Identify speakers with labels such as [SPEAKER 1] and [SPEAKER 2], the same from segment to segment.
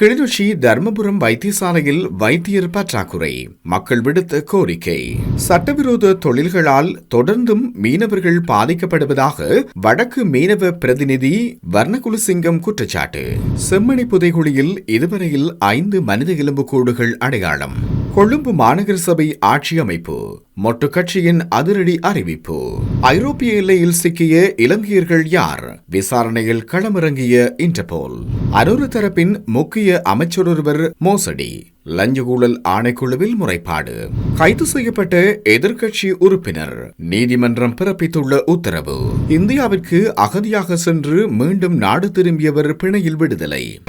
[SPEAKER 1] கிளிநொச்சி தர்மபுரம் வைத்தியசாலையில் வைத்தியர் பற்றாக்குறை. மக்கள் விடுத்த கோரிக்கை. சட்டவிரோத தொழில்களால் தொடர்ந்தும் மீனவர்கள் பாதிக்கப்படுவதாக வடக்கு மீனவ பிரதிநிதி வர்ணகுலசிங்கம் குற்றச்சாட்டு. செம்மணி புதைகுழியில் இதுவரையில் ஐந்து மனித எலும்புக்கூடுகள் அடையாளம். கொழும்பு மாநகர சபை ஆட்சி அமைப்பு மொட்டு கட்சியின் அதிரடி அறிவிப்பு. ஐரோப்பிய எல்லையில் சிக்கிய இலங்கையர்கள் யார்? விசாரணையில் களமிறங்கிய இன்டர்போல். அரூர் தரப்பின் முக்கிய அமைச்சரொருவர் மோசடி. லஞ்ச ஊழல் ஆணைக்குழுவில் முறைப்பாடு. கைது செய்யப்பட்ட எதிர்க்கட்சி உறுப்பினர். நீதிமன்றம் பிறப்பித்துள்ள உத்தரவு. இந்தியாவிற்கு அகதியாக சென்று மீண்டும் நாடு திரும்பியவர் பிணையில் விடுதலை.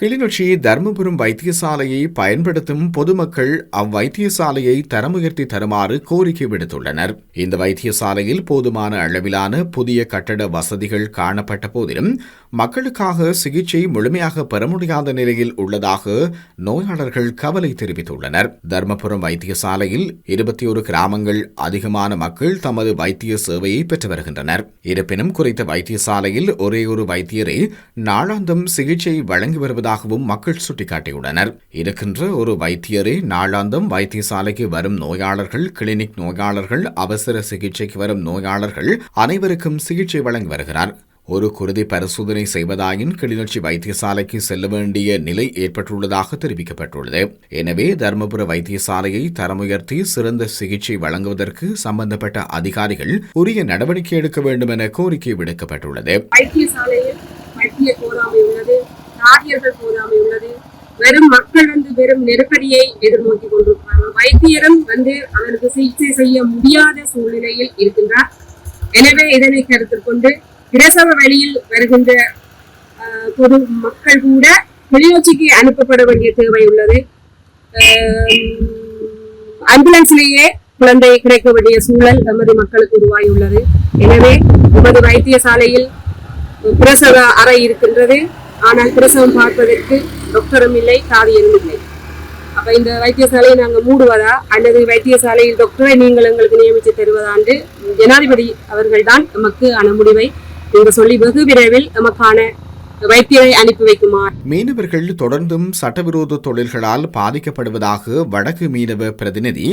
[SPEAKER 1] கிளிநொச்சி தர்மபுரம் வைத்தியசாலையை பயன்படுத்தும் பொதுமக்கள் அவ்வைத்தியசாலையை தரமுயர்த்தி தருமாறு கோரிக்கை விடுத்துள்ளனர். இந்த வைத்தியசாலையில் போதுமான அளவிலான புதிய கட்டட வசதிகள் காணப்பட்ட போதிலும் மக்களுக்காக சிகிச்சை முழுமையாக பெற முடியாத நிலையில் உள்ளதாக நோயாளர்கள் கவலை தெரிவித்துள்ளனர். தர்மபுரம் வைத்தியசாலையில் இருபத்தி ஒரு கிராமங்கள் அதிகமான மக்கள் தமது வைத்திய சேவையை பெற்று வருகின்றனர். இருப்பினும் குறித்த வைத்தியசாலையில் ஒரே ஒரு வைத்தியரை நாளாந்தம் சிகிச்சை வழங்கி வருவது வருவதாகவும் மக்கள் சுட்டிக்காட்டியுள்ளனர். இருக்கின்ற ஒரு வைத்தியரே நாளாந்தம் வைத்தியசாலைக்கு வரும் நோயாளர்கள் கிளினிக் நோயாளர்கள் அவசர சிகிச்சைக்கு வரும் நோயாளர்கள் அனைவருக்கும் சிகிச்சை வழங்கி வருகிறார். ஒரு குருதி பரிசோதனை செய்வதாயின் கிளிநொச்சி வைத்தியசாலைக்கு செல்ல வேண்டிய நிலை ஏற்பட்டுள்ளதாக தெரிவிக்கப்பட்டுள்ளது. எனவே தருமபுர வைத்தியசாலையை தரமுயர்த்தி சிறந்த சிகிச்சை வழங்குவதற்கு சம்பந்தப்பட்ட அதிகாரிகள் உரிய நடவடிக்கை எடுக்க வேண்டும் என கோரிக்கை விடுக்கப்பட்டுள்ளது.
[SPEAKER 2] ஆரியர்கள் போதாமை உள்ளது. வெறும் மக்கள் வந்து வெறும் நெருக்கடியை எதிர்நோக்கி கொண்டிருக்கிறார்கள். வைத்தியரும் வந்து அவருக்கு சிகிச்சை செய்ய முடியாத சூழ்நிலையில் இருக்கின்றார். எனவே இதனை கருத்தில் கொண்டு பிரசவ வழியில் வருகின்ற ஆஹ், பொது மக்கள் கூட கிளிநொச்சிக்கு அனுப்பப்பட வேண்டிய தேவை உள்ளது. ஆஹ், ஆம்புலன்ஸ்லேயே குழந்தை கிடைக்க வேண்டிய சூழல் நமது மக்களுக்கு உருவாகியுள்ளது எனவே நமது வைத்தியசாலையில் பிரசவ அறை இருக்கின்றது. ஆனால் பிரசவம் பார்ப்பதற்கு டாக்டரும் இல்லை தாதியரும் இல்லை. அப்ப இந்த வைத்தியசாலையை நாங்க மூடுவதா? அல்லது வைத்தியசாலையில் டாக்டரை நீங்கள் எங்களுக்கு நியமித்து தருவதாண்டு ஜனாதிபதி அவர்கள்தான் நமக்கு ஆன முடிவை நீங்க சொல்லி வெகு விரைவில் நமக்கான வைத்தியரை அனுப்பி வைக்குமா
[SPEAKER 1] மீனவர்கள் தொடர்ந்தும் சட்டவிரோத தொழில்களால் பாதிக்கப்படுவதாக வடக்கு மீனவ பிரதிநிதி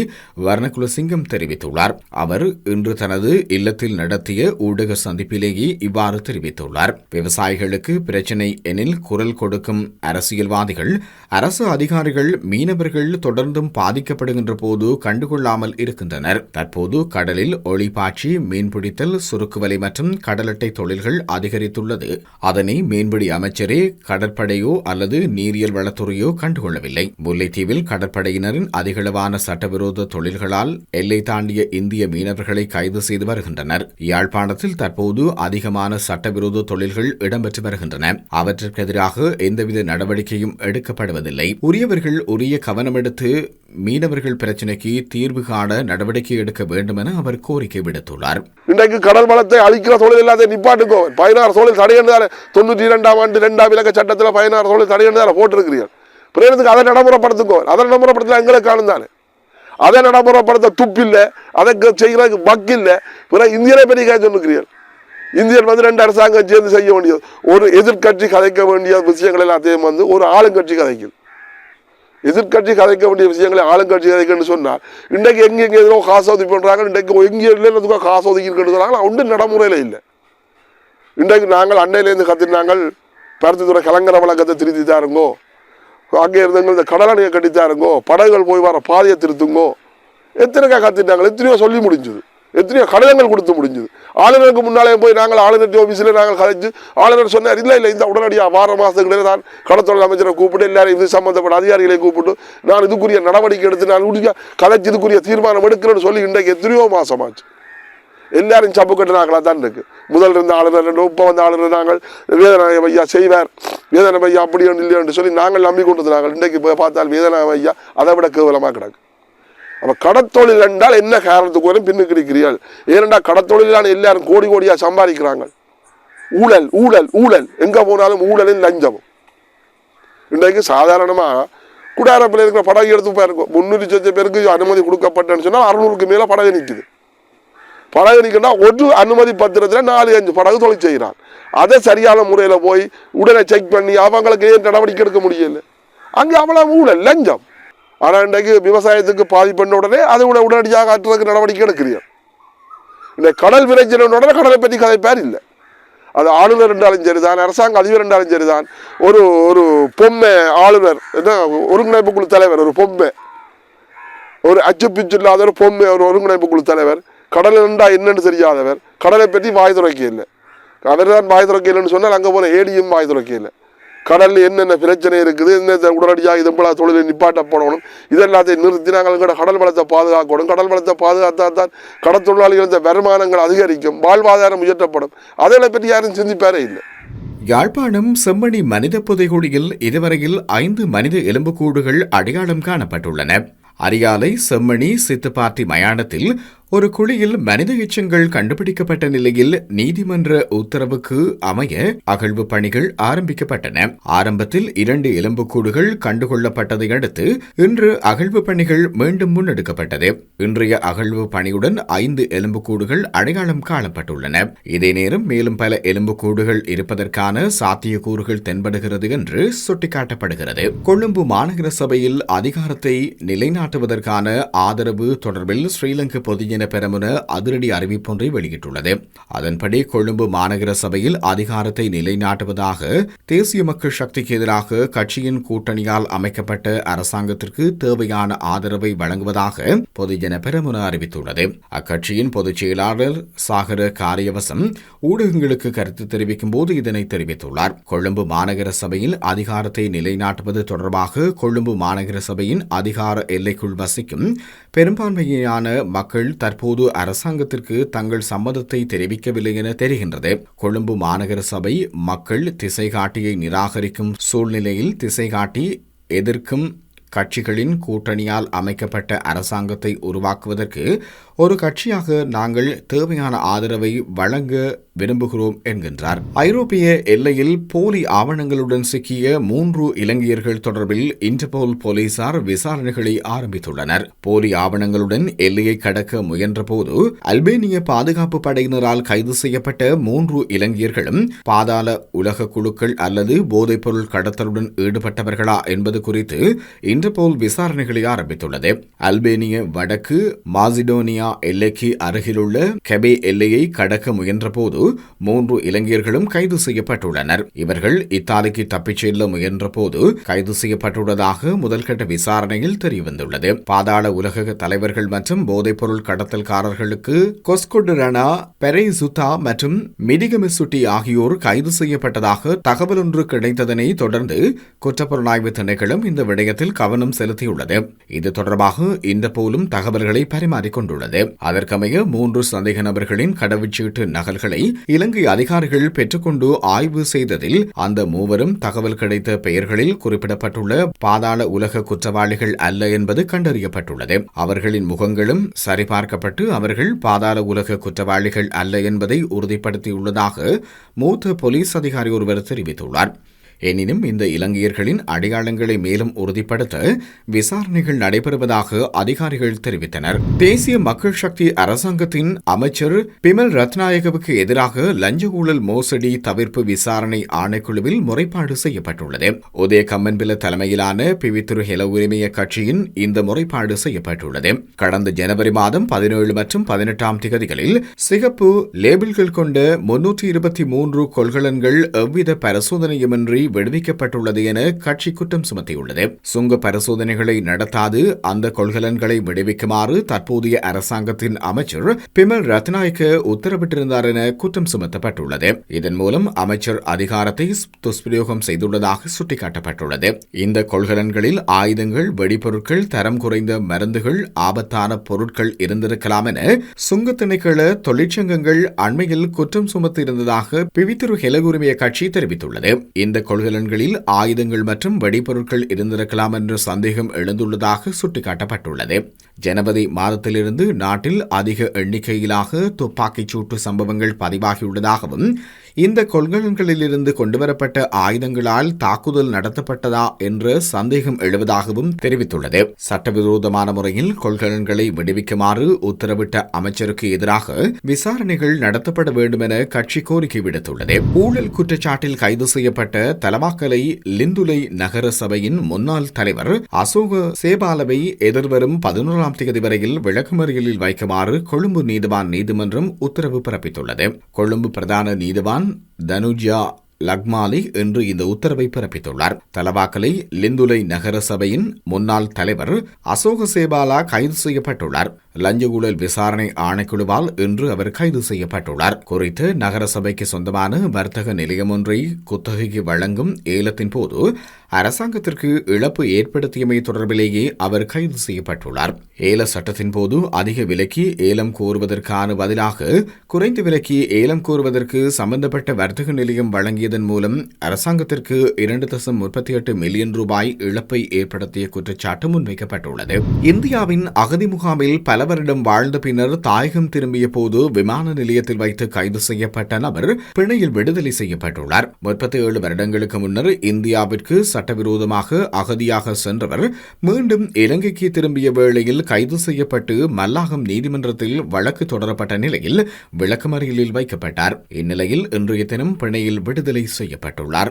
[SPEAKER 1] வர்ணகுலசிங்கம் தெரிவித்துள்ளார். அவர் இன்று தனது இல்லத்தில் நடத்திய ஊடக சந்திப்பிலேயே இவ்வாறு தெரிவித்துள்ளார். விவசாயிகளுக்கு பிரச்சினை எனில் குரல் கொடுக்கும் அரசியல்வாதிகள் அரசு அதிகாரிகள் மீனவர்கள் தொடர்ந்தும் பாதிக்கப்படுகின்ற போது கண்டுகொள்ளாமல் இருக்கின்றனர். தற்போது கடலில் ஒளிபாய்ச்சி மீன்பிடித்தல் சுருக்குவலை மற்றும் கடலட்டை தொழில்கள் அதிகரித்துள்ளது. அதனை மீன்பிடி அமைச்சரே கடற்படையோ அல்லது நீரியல் வளத்துறையோ கண்டுகொள்ளவில்லை. முல்லைத்தீவில் கடற்படையினரின் அதிகளவான சட்டவிரோத தொழில்களால் எல்லை தாண்டிய இந்திய மீனவர்களை கைது செய்து வருகின்றனர். யாழ்ப்பாணத்தில் தற்போது அதிகமான சட்டவிரோத தொழில்கள் இடம்பெற்று வருகின்றன. அவற்றிற்கு எதிராக எந்தவித நடவடிக்கையும் எடுக்கப்படுவதில்லை. உரியவர்கள் உரிய கவனம் எடுத்து மீனவர்கள் பிரச்சினைக்கு தீர்வு காண நடவடிக்கை எடுக்க வேண்டும் என அவர் கோரிக்கை விடுத்துள்ளார்.
[SPEAKER 3] இன்றைக்கு கடல் வளத்தை அழிக்கிற தொழில் இல்லாத நிப்பாட்டுக்கோ. பதினாறு தொழில் தடையென்றால் தொண்ணூற்றி ரெண்டாம் ஆண்டு ரெண்டாம் இலக்க சட்டத்தில் பதினாறு தொழில் தடையென்றால் போட்டிருக்கிறீர்கள். பிரேரத்துக்கு அதை நடைமுறைப்படுத்துக்கோ அதை நடைமுறைப்படுத்தல எங்களுக்கு காணுந்தானே அதை நடைமுறைப்படுத்த துப்பில்லை அதை செய்கிறதுக்கு பக் இல்லை. பிறகு இந்தியனை பெரிய கதை சொல்லுக்கிறீர்கள் இந்தியன் வந்து ரெண்டு அரசாங்கம் சேர்ந்து செய்ய வேண்டியது. ஒரு எதிர்க்கட்சி கதைக்க வேண்டிய விஷயங்கள் எல்லாத்தையும் வந்து ஒரு ஆளுங்கட்சி கதைக்குது எதிர்க்கட்சி கதைக்க வேண்டிய விஷயங்களை ஆளுங்கட்சி கதைக்கன்னு சொன்னால் இன்றைக்கு எங்கே எங்கே எதுவும் காசு ஒதுக்கி பண்ணுறாங்க இன்றைக்கு எங்கே இல்லைன்னு காசு ஒதுக்கிட்டு சொன்னாங்க ஒன்றும் நடைமுறையில் இல்லை. இன்றைக்கு நாங்கள் அன்னையிலேருந்து அண்டையிலேருந்து நாங்கள் பருத்தித்துறை கலங்கர வழக்கத்தை திருத்தி தாருங்கோ அங்கே இருந்தவங்க இந்த கடலணையை கட்டி தாருங்கோ படகுகள் போய் வர பாதையை திருத்துங்கோ. எத்தனைக்கா கத்திட்டாங்க எத்தனையோ சொல்லி முடிஞ்சுது. எத்தனையோ கடிதங்கள் கொடுத்து முடிஞ்சுது. ஆளுநருக்கு முன்னாலே போய் நாங்கள் ஆளுநர் ஆஃபீஸில் நாங்கள் கதைச்சு ஆளுநர் சொன்னார் இல்லை இல்லை இந்த உடனடியாக வார மாதத்துக்கு தான் கடத்தொழில் அமைச்சரை கூப்பிட்டு எல்லாரும் இது சம்மந்தப்பட்ட அதிகாரிகளை கூப்பிட்டு நான் இதுக்குரிய நடவடிக்கை எடுத்து நான் கதைச்சு இதுக்குரிய தீர்மானம் எடுக்கிறேன்னு சொல்லி இன்றைக்கு எத்தனையோ மாதமாச்சு எல்லாரும் சப்பு கட்டுனாங்களா தான் இருக்கு. முதல் இருந்த ஆளுநர் ரெண்டு இப்போ வந்த ஆளுநர் நாங்கள் வேதநாயக ஐயா செய்வார். வேதனை ஐயா அப்படி ஒன்று சொல்லி நாங்கள் நம்பி கொண்டு நாங்கள் இன்றைக்கு போய் பார்த்தால் வேதநாயக ஐயா அதை விட கேவலமாக கிடக்கு. அப்போ கடத்தொழில் என்றால் என்ன காரணத்துக்கு வரும்? பின்னுக்கு இருக்கிறீர்கள். ஏனென்றா கடத்தொழிலான எல்லாரும் கோடி கோடியாக சம்பாதிக்கிறாங்க. ஊழல் ஊழல் ஊழல். எங்கே போனாலும் ஊழலில் லஞ்சமும். இன்றைக்கு சாதாரணமாக குடாரப்பில் இருக்கிற படகு எடுத்து பாருங்க முந்நூறு சொச்ச பேருக்கு அனுமதி கொடுக்கப்பட்டேன்னு சொன்னால் அறுநூறுக்கு மேலே படகு நிற்குது படகு ஒரு அனுமதி பத்திரத்தில் நாலு அஞ்சு படகு தொலை செய்கிறான். அதை சரியான முறையில் போய் உடனே செக் பண்ணி அவங்களுக்கு ஏன் நடவடிக்கை எடுக்க முடியல? அங்கே அவ்வளோ ஊழல் லஞ்சம். ஆனால் இன்றைக்கு விவசாயத்துக்கு பாதிப்பண்ண உடனே அதை விட உடனடியாக ஆற்றுறதுக்கு நடவடிக்கை எடுக்கிறீர்கள் இந்த கடல் விளைச்சல் உடனே கடலை பற்றி கதைப்பார் இல்லை. அது ஆளுநர் என்றாலும் சரிதான் அரசாங்க அதிபர் என்றாலும் சரிதான். ஒரு ஒரு பொம்மை ஆளுநர் என்ன ஒருங்கிணைப்பு குழு தலைவர் ஒரு பொம்மை. ஒரு அச்சு பிச்சு இல்லாத ஒரு பொம்மை ஒரு ஒருங்கிணைப்பு குழு தலைவர். கடல் என்றா என்னன்னு தெரியாதவர். கடலை பற்றி வாய் துறைக்க இல்லை. அவர் தான் வாய் துறைக்க இல்லைன்னு சொன்னால் அங்கே போன ஏடியும் வாய் துறைக்க இல்லை. கடலில் என்னென்ன பிரச்சனை இருக்குது என்ன உடனடியாக இது போல தொழிலை நிப்பாட்ட போடணும் இதெல்லாத்தையும் நிறுத்தி நாங்கள் கூட கடல் வளத்தை பாதுகாக்கணும். கடல் வளத்தை பாதுகாத்தால் தான் கடற்தொழிலாளிகளது வருமானங்கள் அதிகரிக்கும் வாழ்வாதாரம் உயர்த்தப்படும். அதெல்லாம் பற்றி யாரும் சிந்திப்பாரே இல்லை.
[SPEAKER 1] யாழ்ப்பாணம் செம்மணி மனித புதைகுழியில் இதுவரையில் ஐந்து மனித எலும்புக்கூடுகள் அடையாளம் காணப்பட்டுள்ளன. அரியாலை செம்மணி சித்துப்பாத்தி மயானத்தில் ஒரு குழியில் மனித எச்சங்கள் கண்டுபிடிக்கப்பட்ட நிலையில் நீதிமன்ற உத்தரவுக்கு அமைய அகழ்வு பணிகள் ஆரம்பிக்கப்பட்டன. ஆரம்பத்தில் இரண்டு எலும்புக்கூடுகள் கண்டுகொள்ளப்பட்டதை அடுத்து இன்று அகழ்வு பணிகள் மீண்டும் முன்னெடுக்கப்பட்டது. இன்றைய அகழ்வு பணியுடன் ஐந்து எலும்புக்கூடுகள் அடையாளம் காணப்பட்டுள்ளன. இதே நேரம் மேலும் பல எலும்புக்கூடுகள் இருப்பதற்கான சாத்தியக்கூறுகள் தென்படுகிறது என்று சுட்டிக்காட்டப்படுகிறது. கொழும்பு மாநகர சபையில் அதிகாரத்தை நிலைநாட்டுவதற்கான ஆதரவு தொடர்பில் ஸ்ரீலங்கா பொதுஜன பெரமுன அதிரடி அறிவிப்பொன்றை வெளியிட்டுள்ளது. அதன்படி கொழும்பு மாநகர சபையில் அதிகாரத்தை நிலைநாட்டுவதாக தேசிய மக்கள் சக்திக்கு எதிராக கட்சியின் கூட்டணியால் அமைக்கப்பட்ட அரசாங்கத்திற்கு தேவையான ஆதரவை வழங்குவதாக பொதுஜன பெரமுன அறிவித்துள்ளது. அக்கட்சியின் பொதுச் செயலாளர் சாகர காரியவசம் ஊடகங்களுக்கு கருத்து தெரிவிக்கும் போது இதனை தெரிவித்துள்ளார். கொழும்பு மாநகர சபையில் அதிகாரத்தை நிலைநாட்டுவது தொடர்பாக கொழும்பு மாநகர சபையின் அதிகார எல்லைக்குள் வசிக்கும் பெரும்பான்மையான மக்கள் தற்போது அரசாங்கத்திற்கு தங்கள் சம்மதத்தை தெரிவிக்கவில்லை என தெரிகின்றது. கொழும்பு மாநகர சபை மக்கள் திசை காட்டியை நிராகரிக்கும் சூழ்நிலையில் திசைகாட்டி எதிர்க்கும் கட்சிகளின் கூட்டணியால் அமைக்கப்பட்ட அரசாங்கத்தை உருவாக்குவதற்கு ஒரு கட்சியாக நாங்கள் தேவையான ஆதரவை வழங்க விரும்புகிறோம் என்கின்றார். ஐரோப்பிய எல்லையில் போலி ஆவணங்களுடன் சிக்கிய மூன்று இலங்கையர்கள் தொடர்பில் இன்டர்போல் போலீசார் விசாரணைகளை ஆரம்பித்துள்ளனர். போலி ஆவணங்களுடன் எல்லையை கடக்க முயன்றபோது அல்பேனிய பாதுகாப்பு படையினரால் கைது செய்யப்பட்ட மூன்று இலங்கையர்களும் பாதாள உலக குழுக்கள் அல்லது போதைப்பொருள் கடத்தலுடன் ஈடுபட்டவர்களா என்பது குறித்து இன்டர்போல் விசாரணைகளை ஆரம்பித்துள்ளது. அல்பேனிய வடக்கு மாசிடோனியா எல்லைக்கு அருகிலுள்ள கெபே எல்லையை கடக்க முயன்றபோது மூன்று இலங்கையர்களும் கைது செய்யப்பட்டுள்ளனர். இவர்கள் இத்தாலிக்கு தப்பிச் செல்ல முயன்றபோது கைது செய்யப்பட்டுள்ளதாக முதல்கட்ட விசாரணையில் தெரியவந்துள்ளது. பாதாள உலக தலைவர்கள் மற்றும் போதைப்பொருள் கடத்தல்காரர்களுக்கு கொஸ்கொடுரனா ரணா மற்றும் மிடிகமிசுட்டி ஆகியோர் கைது செய்யப்பட்டதாக தகவல் ஒன்று கிடைத்ததனை தொடர்ந்து குற்றப்புலனாய்வு திணைக்களம் இந்த விடயத்தில் கவனம் செலுத்தியுள்ளது. இது தொடர்பாக இந்த போலும் தகவல்களை பரிமாறிக்கொண்டுள்ளது. அதற்கமைய மூன்று சந்தேக நபர்களின் கடவுச்சீட்டு நகல்களை இலங்கை அதிகாரிகள் பெற்றுக்கொண்டு ஆய்வு செய்ததில் அந்த மூவரும் தகவல் கிடைத்த பெயர்களில் குறிப்பிடப்பட்டுள்ள பாதாள உலக குற்றவாளிகள் அல்ல என்பது கண்டறியப்பட்டுள்ளது. அவர்களின் முகங்களும் சரிபார்க்கப்பட்டு அவர்கள் பாதாள உலக குற்றவாளிகள் அல்ல என்பதை உறுதிப்படுத்தியுள்ளதாக மூத்த போலீஸ் அதிகாரி ஒருவர் தெரிவித்துள்ளார். எனினும் இந்த இலங்கையர்களின் அடையாளங்களை மேலும் உறுதிப்படுத்த விசாரணைகள் நடைபெறுவதாக அதிகாரிகள் தெரிவித்தனர். தேசிய மக்கள் சக்தி அரசாங்கத்தின் அமைச்சர் பிமல் ரத்நாயகவுக்கு எதிராக லஞ்ச ஊழல் மோசடி தவிர்ப்பு விசாரணை ஆணைக்குழுவில் முறைப்பாடு செய்யப்பட்டுள்ளது. உதய கம்மன்பில தலைமையிலான பிவித்துரு ஹெல உரிமைய கட்சியின் இந்த முறைப்பாடு செய்யப்பட்டுள்ளது. கடந்த ஜனவரி மாதம் பதினேழு மற்றும் பதினெட்டாம் திகதிகளில் சிகப்பு லேபிள்கள் கொண்ட முன்னூற்றி இருபத்தி மூன்று கொள்கலன்கள் எவ்வித பரிசோதனையுமின்றி விடுவிக்கப்பட்டுள்ளது என கட்சி குற்றம் சுமத்தியுள்ளது. சுங்க பரிசோதனைகளை நடத்தாது அந்த கொள்கலன்களை விடுவிக்குமாறு தற்போதைய அரசாங்கத்தின் அமைச்சர் பிமல் ரத்நாயக்க உத்தரவிட்டிருந்தார் என குற்றம் சுமத்தப்பட்டுள்ளது. இதன் மூலம் அமைச்சர் அதிகாரத்தை துஷ்பிரயோகம் செய்துள்ளதாக சுட்டிக்காட்டப்பட்டுள்ளது. இந்த கொள்கலன்களில் ஆயுதங்கள் வெடிபொருட்கள் தரம் குறைந்த மருந்துகள் ஆபத்தான பொருட்கள் இருந்திருக்கலாம் என சுங்க திணைக்கள தொழிற்சங்கங்கள் அண்மையில் குற்றம் சுமத்தியிருந்ததாக பிவித்துரு ஹெலகுரிமைய கட்சி தெரிவித்துள்ளது. இந்த கொள்கை கொள்கலன்களில் ஆயுதங்கள் மற்றும் வெடிபொருட்கள் இருந்திருக்கலாம் என்ற சந்தேகம் எழுந்துள்ளதாக சுட்டிக்காட்டப்பட்டுள்ளது. ஜனவரி மாதத்திலிருந்து நாட்டில் அதிக எண்ணிக்கையிலாக துப்பாக்கிச் சூட்டு சம்பவங்கள் பதிவாகியுள்ளதாகவும் இந்த கொள்கலன்களிலிருந்து கொண்டுவரப்பட்ட ஆயுதங்களால் தாக்குதல் நடத்தப்பட்டதா என்ற சந்தேகம் எழுவதாகவும் தெரிவித்துள்ளது. சட்டவிரோதமான முறையில் கொள்கலன்களை விடுவிக்குமாறு உத்தரவிட்ட அமைச்சருக்கு எதிராக விசாரணைகள் நடத்தப்பட வேண்டும் என கட்சி கோரிக்கை விடுத்துள்ளது. ஊழல் குற்றச்சாட்டில் கைது செய்யப்பட்ட தலவாக்கலை லிந்துலை நகர சபையின் முன்னாள் தலைவர் அசோக சேபாலவை எதிர்வரும் பதினோராம் தேதி வரையில் விளக்குமறியலில் வைக்குமாறு கொழும்பு நீதிவான் நீதிமன்றம் உத்தரவு பிறப்பித்துள்ளது. கொழும்பு பிரதான நீதிவான் தனுஜா லக்மாலி இன்று இந்த உத்தரவை பிறப்பித்துள்ளார். தலவாக்கலை லிந்துலை நகர சபையின் முன்னாள் தலைவர் அசோக சேபாலா கைது செய்யப்பட்டுள்ளார். லஞ்ச ஊழல் விசாரணை ஆணைக்குழுவால் இன்று அவர் கைது செய்யப்பட்டுள்ளார். குறித்து நகரசபைக்கு சொந்தமான வர்த்தக நிலையம் ஒன்றை குத்தகைக்கு வழங்கும் ஏலத்தின் போது அரசாங்கத்திற்கு இழப்பு ஏற்படுத்தியமை தொடர்பிலேயே அவர் கைது செய்யப்பட்டுள்ளார். ஏல சட்டத்தின் போது அதிக விலைக்கு ஏலம் கோருவதற்கான பதிலாக குறைந்த விலைக்கு ஏலம் கோருவதற்கு சம்பந்தப்பட்ட வர்த்தக நிலையம் வழங்கியதன் மூலம் அரசாங்கத்திற்கு இரண்டு தசம் முப்பத்தி எட்டு மில்லியன் ரூபாய் இழப்பை ஏற்படுத்திய குற்றச்சாட்டு முன்வைக்கப்பட்டுள்ளது. இந்தியாவின் அகதி முகாமில் பல பல வருடம் வாழ்ந்த பின்னர் தாயகம் திரும்பிய போது விமான நிலையத்தில் வைத்து கைது செய்யப்பட்ட நபர் பிணையில் விடுதலை செய்யப்பட்டுள்ளார். முப்பத்தி ஏழு வருடங்களுக்கு முன்னர் இந்தியாவிற்கு சட்டவிரோதமாக அகதியாக சென்றவர் மீண்டும் இலங்கைக்கு திரும்பிய வேளையில் கைது செய்யப்பட்டு மல்லாகம் நீதிமன்றத்தில் வழக்கு தொடரப்பட்ட நிலையில் விளக்கமறியலில் வைக்கப்பட்டார். இந்நிலையில் இன்றைய தினம் பிணையில் விடுதலை செய்யப்பட்டுள்ளார்.